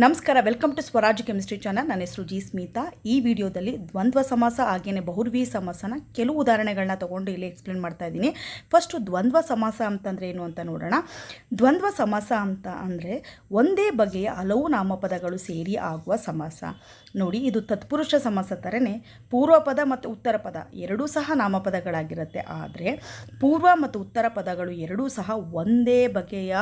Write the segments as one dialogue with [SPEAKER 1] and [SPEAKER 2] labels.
[SPEAKER 1] ನಮಸ್ಕಾರ welcome to Swaraj chemistry channel ನನ್ನ ಹೆಸರು ಜಿ ಸ್ಮಿತಾ. ಈ ವಿಡಿಯೋದಲ್ಲಿ ದ್ವಂದ್ವ ಸಮಾಸ ಹಾಗೆಯೇ ಬಹುರ್ವಿ ಸಮಾಸನ ಕೆಲವು ಉದಾಹರಣೆಗಳನ್ನ ತಗೊಂಡು ಇಲ್ಲಿ ಎಕ್ಸ್ಪ್ಲೇನ್ ಮಾಡ್ತಾ ಇದ್ದೀನಿ. ಫಸ್ಟು ದ್ವಂದ್ವ ಸಮಾಸ ಅಂತಂದರೆ ಏನು ಅಂತ ನೋಡೋಣ. ದ್ವಂದ್ವ ಸಮಾಸ ಅಂತ ಅಂದರೆ ಒಂದೇ ಬಗೆಯ ಹಲವು ನಾಮಪದಗಳು ಸೇರಿ ಆಗುವ ಸಮಾಸ. ನೋಡಿ, ಇದು ತತ್ಪುರುಷ ಸಮಾಸ ಥರನೇ ಪೂರ್ವ ಪದ ಮತ್ತು ಉತ್ತರ ಪದ ಎರಡೂ ಸಹ ನಾಮಪದಗಳಾಗಿರುತ್ತೆ. ಆದರೆ ಪೂರ್ವ ಮತ್ತು ಉತ್ತರ ಪದಗಳು ಎರಡೂ ಸಹ ಒಂದೇ ಬಗೆಯ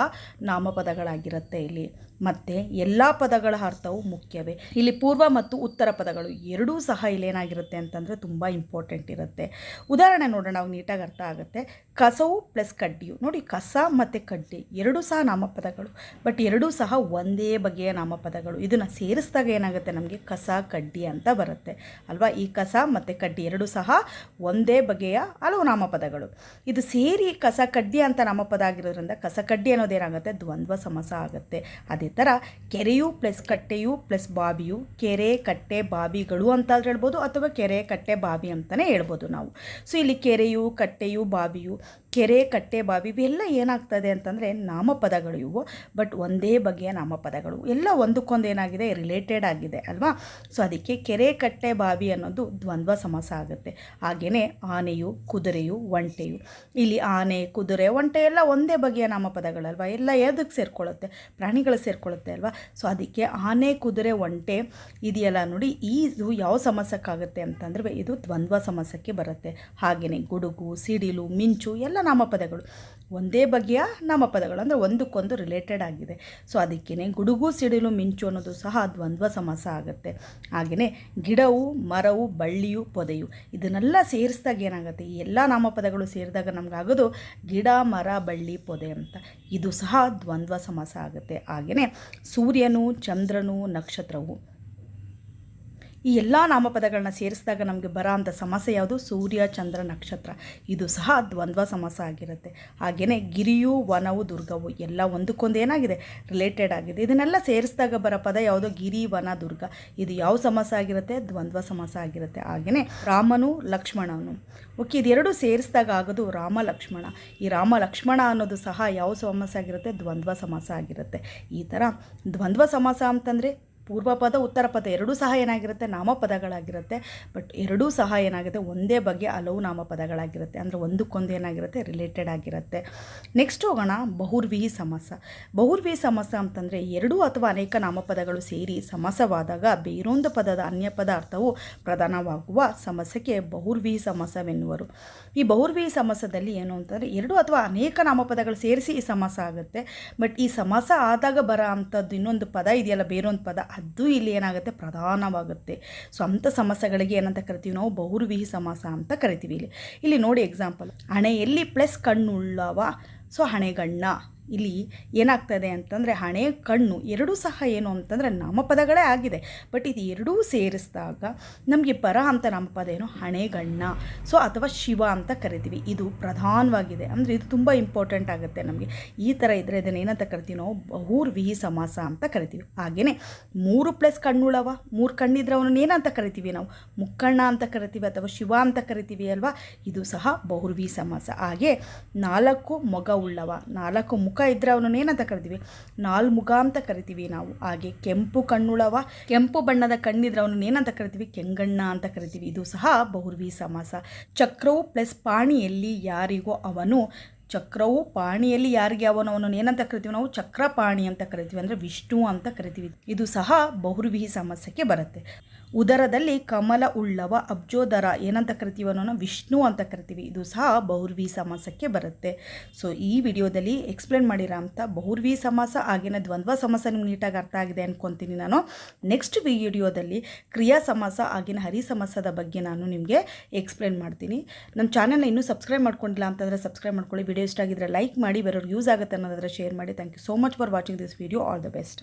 [SPEAKER 1] ನಾಮಪದಗಳಾಗಿರುತ್ತೆ ಇಲ್ಲಿ. ಮತ್ತು ಎಲ್ಲ ಪದಗಳ ಅರ್ಥವು ಮುಖ್ಯವೇ. ಇಲ್ಲಿ ಪೂರ್ವ ಮತ್ತು ಉತ್ತರ ಪದಗಳು ಎರಡೂ ಸಹ ಇಲ್ಲೇನಾಗಿರುತ್ತೆ ಅಂತಂದರೆ ತುಂಬ ಇಂಪಾರ್ಟೆಂಟ್ ಇರುತ್ತೆ. ಉದಾಹರಣೆ ನೋಡೋಣ ನಾವು ನೀಟಾಗಿ ಅರ್ಥ ಆಗುತ್ತೆ. ಕಸವು ಪ್ಲಸ್ ಕಡ್ಡಿಯು. ನೋಡಿ, ಕಸ ಮತ್ತು ಕಡ್ಡಿ ಎರಡೂ ಸಹ ನಾಮಪದಗಳು. ಬಟ್ ಎರಡೂ ಸಹ ಒಂದೇ ಬಗೆಯ ನಾಮಪದಗಳು. ಇದನ್ನು ಸೇರಿಸಿದಾಗ ಏನಾಗುತ್ತೆ ನಮಗೆ? ಕಸ, ಕಡ್ಡಿ ಅಂತ ಬರುತ್ತೆ. ಅಲ್ವಾ? ಈ ಕಸ ಮತ್ತು ಕಡ್ಡಿ ಎರಡೂ ಸಹ ಒಂದೇ ಬಗೆಯ ಹಲವು ನಾಮಪದಗಳು. ಇದು ಸೇರಿ ಕಸ, ಕಡ್ಡಿ ಅಂತ ನಾಮಪದ ಆಗಿರೋದ್ರಿಂದ ಕಸ, ಕಡ್ಡಿ ಅನ್ನೋದೇನಾಗುತ್ತೆ? ದ್ವಂದ್ವ ಸಮಸ ಆಗುತ್ತೆ. ಅದೇ ಥರ ಕೆರೆಯು ಪ್ಲಸ್ ಕಟ್ಟೆಯು ಪ್ಲಸ್ ಬಾವಿಯು, ಕೆರೆ, ಕಟ್ಟೆ, ಬಾವಿಗಳು ಅಂತ ಹೇಳ್ಬೋದು ಅಥವಾ ಕೆರೆ, ಕಟ್ಟೆ, ಬಾವಿ ಅಂತಲೇ ಹೇಳ್ಬೋದು ನಾವು. ಸೊ ಇಲ್ಲಿ ಕೆರೆಯು, ಕಟ್ಟೆಯು, ಬಾವಿಯು. ಕೆರೆ, ಕಟ್ಟೆ, ಬಾವಿ ಇವೆಲ್ಲ ಏನಾಗ್ತದೆ ಅಂತಂದರೆ ನಾಮಪದಗಳು ಇವು. ಬಟ್ ಒಂದೇ ಬಗೆಯ ನಾಮಪದಗಳು. ಎಲ್ಲ ಒಂದಕ್ಕೊಂದು ಏನಾಗಿದೆ? ರಿಲೇಟೆಡ್ ಆಗಿದೆ, ಅಲ್ವಾ? ಸೊ ಅದಕ್ಕೆ ಕೆರೆ, ಕಟ್ಟೆ, ಬಾವಿ ಅನ್ನೋದು ದ್ವಂದ್ವ ಸಮಾಸ ಆಗುತ್ತೆ. ಹಾಗೆಯೇ ಆನೆಯು, ಕುದುರೆಯು, ಒಂಟೆಯು. ಇಲ್ಲಿ ಆನೆ, ಕುದುರೆ, ಒಂಟೆ ಎಲ್ಲ ಒಂದೇ ಬಗೆಯ ನಾಮಪದಗಳಲ್ವಾ ಎಲ್ಲ ಯಾವುದಕ್ಕೆ ಸೇರ್ಕೊಳ್ಳುತ್ತೆ? ಪ್ರಾಣಿಗಳು ಸೇರ್ಕೊಳ್ಳುತ್ತೆ, ಅಲ್ವಾ? ಸೊ ಅದಕ್ಕೆ ಆನೆ, ಕುದುರೆ, ಒಂಟೆ ಇದೆಯಲ್ಲ ನೋಡಿ, ಇದು ಯಾವ ಸಮಾಸಕ್ಕಾಗುತ್ತೆ ಅಂತಂದರೆ ಇದು ದ್ವಂದ್ವ ಸಮಾಸಕ್ಕೆ ಬರುತ್ತೆ. ಹಾಗೆಯೇ ಗುಡುಗು, ಸಿಡಿಲು, ಮಿಂಚು ಎಲ್ಲ ನಾಮಪದಗಳು. ಒಂದೇ ಬಗೆಯ ನಾಮಪದಗಳು ಅಂದರೆ ಒಂದಕ್ಕೊಂದು ರಿಲೇಟೆಡ್ ಆಗಿದೆ. ಸೊ ಅದಕ್ಕೇ ಗುಡುಗು, ಸಿಡಿಲು, ಮಿಂಚು ಅನ್ನೋದು ಸಹ ದ್ವಂದ್ವ ಸಮಾಸ ಆಗುತ್ತೆ. ಹಾಗೆಯೇ ಗಿಡವು, ಮರವು, ಬಳ್ಳಿಯು, ಪೊದೆಯು ಇದನ್ನೆಲ್ಲ ಸೇರಿಸಿದಾಗ ಏನಾಗುತ್ತೆ? ಈ ಎಲ್ಲ ನಾಮಪದಗಳು ಸೇರಿದಾಗ ನಮಗಾಗೋದು ಗಿಡ, ಮರ, ಬಳ್ಳಿ, ಪೊದೆ ಅಂತ. ಇದು ಸಹ ದ್ವಂದ್ವ ಸಮಾಸ ಆಗುತ್ತೆ. ಹಾಗೆಯೇ ಸೂರ್ಯನು, ಚಂದ್ರನು, ನಕ್ಷತ್ರವು. ಈ ಎಲ್ಲ ನಾಮಪದಗಳನ್ನ ಸೇರಿಸಿದಾಗ ನಮಗೆ ಬರೋ ಅಂಥ ಸಮಸ್ಯೆ ಯಾವುದು? ಸೂರ್ಯ, ಚಂದ್ರ, ನಕ್ಷತ್ರ. ಇದು ಸಹ ದ್ವಂದ್ವ ಸಮಾಸ ಆಗಿರುತ್ತೆ. ಹಾಗೆಯೇ ಗಿರಿಯು, ವನವು, ದುರ್ಗವು ಎಲ್ಲ ಒಂದಕ್ಕೊಂದು ಏನಾಗಿದೆ? ರಿಲೇಟೆಡ್ ಆಗಿದೆ. ಇದನ್ನೆಲ್ಲ ಸೇರಿಸಿದಾಗ ಬರೋ ಪದ ಯಾವುದೋ? ಗಿರಿ, ವನ, ದುರ್ಗ. ಇದು ಯಾವ ಸಮಾಸ ಆಗಿರುತ್ತೆ? ದ್ವಂದ್ವ ಸಮಾಸ ಆಗಿರುತ್ತೆ. ಹಾಗೆಯೇ ರಾಮನು, ಲಕ್ಷ್ಮಣನು. ಓಕೆ ಇದೆರಡು ಸೇರಿಸಿದಾಗ ಆಗೋದು ರಾಮ, ಲಕ್ಷ್ಮಣ. ಈ ರಾಮ, ಲಕ್ಷ್ಮಣ ಅನ್ನೋದು ಸಹ ಯಾವ ಸಮಾಸ ಆಗಿರುತ್ತೆ? ದ್ವಂದ್ವ ಸಮಾಸ ಆಗಿರುತ್ತೆ. ಈ ಥರ ದ್ವಂದ್ವ ಸಮಾಸ ಅಂತಂದರೆ ಪೂರ್ವ ಪದ ಉತ್ತರ ಪದ ಎರಡೂ ಸಹ ಏನಾಗಿರುತ್ತೆ? ನಾಮಪದಗಳಾಗಿರುತ್ತೆ. ಬಟ್ ಎರಡೂ ಸಹ ಏನಾಗುತ್ತೆ? ಒಂದೇ ಬಗ್ಗೆ ಹಲವು ನಾಮಪದಗಳಾಗಿರುತ್ತೆ. ಅಂದರೆ ಒಂದಕ್ಕೊಂದು ಏನಾಗಿರುತ್ತೆ? ರಿಲೇಟೆಡ್ ಆಗಿರುತ್ತೆ. ನೆಕ್ಸ್ಟ್ ಹೋಗೋಣ ಬಹುರ್ವಿಹಿ ಸಮಾಸ. ಬಹುರ್ವಿಹಿ ಸಮಾಸ ಅಂತಂದರೆ ಎರಡು ಅಥವಾ ಅನೇಕ ನಾಮಪದಗಳು ಸೇರಿ ಸಮಾಸವಾದಾಗ ಬೇರೊಂದು ಪದದ ಅನ್ಯ ಪದ ಅರ್ಥವು ಪ್ರಧಾನವಾಗುವ ಸಮಸ್ಯೆಗೆ ಬಹುರ್ವಿಹಿ ಸಮಾಸವೆನ್ನುವರು. ಈ ಬಹುರ್ವಿಹಿ ಸಮಾಸದಲ್ಲಿ ಏನು ಅಂತಂದರೆ ಎರಡು ಅಥವಾ ಅನೇಕ ನಾಮಪದಗಳು ಸೇರಿಸಿ ಈ ಸಮಾಸ ಆಗುತ್ತೆ. ಬಟ್ ಈ ಸಮಾಸ ಆದಾಗ ಬರೋ ಅಂಥದ್ದು ಇನ್ನೊಂದು ಪದ ಇದೆಯಲ್ಲ, ಬೇರೊಂದು ಪದ. ಅದು ಇಲ್ಲಿ ಏನಾಗುತ್ತೆ? ಪ್ರಧಾನವಾಗುತ್ತೆ. ಸೊ ಅಂಥ ಸಮಸ್ಯೆಗಳಿಗೆ ಏನಂತ ಕರಿತೀವಿ ನಾವು? ಬಹುರ್ವಿಹಿ ಸಮಾಸ ಅಂತ ಕರಿತೀವಿ ಇಲ್ಲಿ. ಇಲ್ಲಿ ನೋಡಿ ಎಕ್ಸಾಂಪಲ್ ಹಣೆಯಲ್ಲಿ ಪ್ಲಸ್ ಕಣ್ಣುಳ್ಳವ. ಸೊ ಹಣೆಗಣ್ಣ. ಇಲ್ಲಿ ಏನಾಗ್ತದೆ ಅಂತಂದರೆ ಹಣೆ ಕಣ್ಣು ಎರಡೂ ಸಹ ಏನು ಅಂತಂದರೆ ನಾಮಪದಗಳೇ ಆಗಿದೆ. ಬಟ್ ಇದು ಎರಡೂ ಸೇರಿಸಿದಾಗ ನಮಗೆ ಪರ ಅಂತ ನಾಮಪದ ಏನು? ಹಣೆಗಣ್ಣ ಸೊ ಅಥವಾ ಶಿವ ಅಂತ ಕರಿತೀವಿ. ಇದು ಪ್ರಧಾನವಾಗಿದೆ. ಅಂದರೆ ಇದು ತುಂಬ ಇಂಪಾರ್ಟೆಂಟ್ ಆಗುತ್ತೆ ನಮಗೆ. ಈ ಥರ ಇದ್ದರೆ ಇದನ್ನು ಏನಂತ ಕರಿತೀವಿ ನಾವು? ಬಹುರ್ವಿಹಿ ಸಮಾಸ ಅಂತ ಕರಿತೀವಿ. ಹಾಗೆಯೇ ಮೂರು ಪ್ಲಸ್ ಕಣ್ಣುಳವ, ಮೂರು ಕಣ್ಣಿದ್ರೆ ಅವನನ್ನು ಏನಂತ ಕರಿತೀವಿ ನಾವು? ಮುಕ್ಕಣ್ಣ ಅಂತ ಕರಿತೀವಿ ಅಥವಾ ಶಿವ ಅಂತ ಕರಿತೀವಿ ಅಲ್ವಾ? ಇದು ಸಹ ಬಹುರ್ವಿ ಸಮಾಸ. ಹಾಗೆ ನಾಲ್ಕು ಮೊಗ ಉಳ್ಳವ, ನಾಲ್ಕು ಮುಖ ಇದ್ದರೆ ಅವನನ್ನು ಏನಂತ ಕರಿತೀವಿ? ನಾಲ್ಮುಖ ಅಂತ ಕರಿತೀವಿ ನಾವು. ಹಾಗೆ ಕೆಂಪು ಕಣ್ಣುಳವ, ಕೆಂಪು ಬಣ್ಣದ ಕಣ್ಣಿದ್ರೆ ಅವನನ್ನು ಏನಂತ ಕರಿತೀವಿ? ಕೆಂಗಣ್ಣ ಅಂತ ಕರಿತೀವಿ. ಇದು ಸಹ ಬಹುರ್ವಿ ಸಮಾಸ. ಚಕ್ರವು ಪ್ಲಸ್ ಪಾಣಿಯಲ್ಲಿ ಯಾರಿಗೋ ಅವನು, ಚಕ್ರವು ಪಾಣಿಯಲ್ಲಿ ಯಾರಿಗೆ ಅವನು, ಅವನನ್ನು ಏನಂತ ಕರಿತೀವಿ ನಾವು? ಚಕ್ರಪಾಣಿ ಅಂತ ಕರಿತೀವಿ. ಅಂದರೆ ವಿಷ್ಣು ಅಂತ ಕರಿತೀವಿ. ಇದು ಸಹ ಬಹುರ್ವಿಹಿ ಸಮಾಸಕ್ಕೆ ಬರುತ್ತೆ. ಉದರದಲ್ಲಿ ಕಮಲ ಉಳ್ಳವ ಅಬ್ಜೋದರ. ಏನಂತ ಕರಿತೀವಿ ಅನ್ನೋನ? ವಿಷ್ಣು ಅಂತ ಕರಿತೀವಿ. ಇದು ಸಹ ಬಹುರ್ವಿ ಸಮಾಸಕ್ಕೆ ಬರುತ್ತೆ. ಸೊ ಈ ವಿಡಿಯೋದಲ್ಲಿ ಎಕ್ಸ್ಪ್ಲೇನ್ ಮಾಡಿರೋ ಅಂಥ ಬಹುರ್ವಿ ಸಮಾಸ ಆಗಿನ ದ್ವಂದ್ವ ಸಮಾಸ ನಿಮ್ಗೆ ನೀಟಾಗಿ ಅರ್ಥ ಆಗಿದೆ ಅನ್ಕೊತೀನಿ ನಾನು. ನೆಕ್ಸ್ಟ್ ವಿಡಿಯೋದಲ್ಲಿ ಕ್ರಿಯಾ ಸಮಾಸ ಆಗಿನ ಹರಿ ಸಮಾಸದ ಬಗ್ಗೆ ನಾನು ನಿಮಗೆ ಎಕ್ಸ್ಪ್ಲೇನ್ ಮಾಡ್ತೀನಿ. ನಮ್ಮ ಚಾನಲ್ನ ಇನ್ನೂ ಸಬ್ಸ್ಕ್ರೈಬ್ ಮಾಡ್ಕೊಂಡಿಲ್ಲ ಅಂತಂದರೆ ಸಬ್ಸ್ಕ್ರೈಬ್ ಮಾಡ್ಕೊಳ್ಳಿ. ವಿಡಿಯೋ ಇಷ್ಟ ಆಗಿದ್ರೆ ಲೈಕ್ ಮಾಡಿ, ಬೇರೆಯವ್ರಿಗೆ ಯೂಸ್ ಆಗುತ್ತೆ ಅನ್ನೋದಾದರೆ ಶೇರ್ ಮಾಡಿ. Thank you so much for watching this video all the best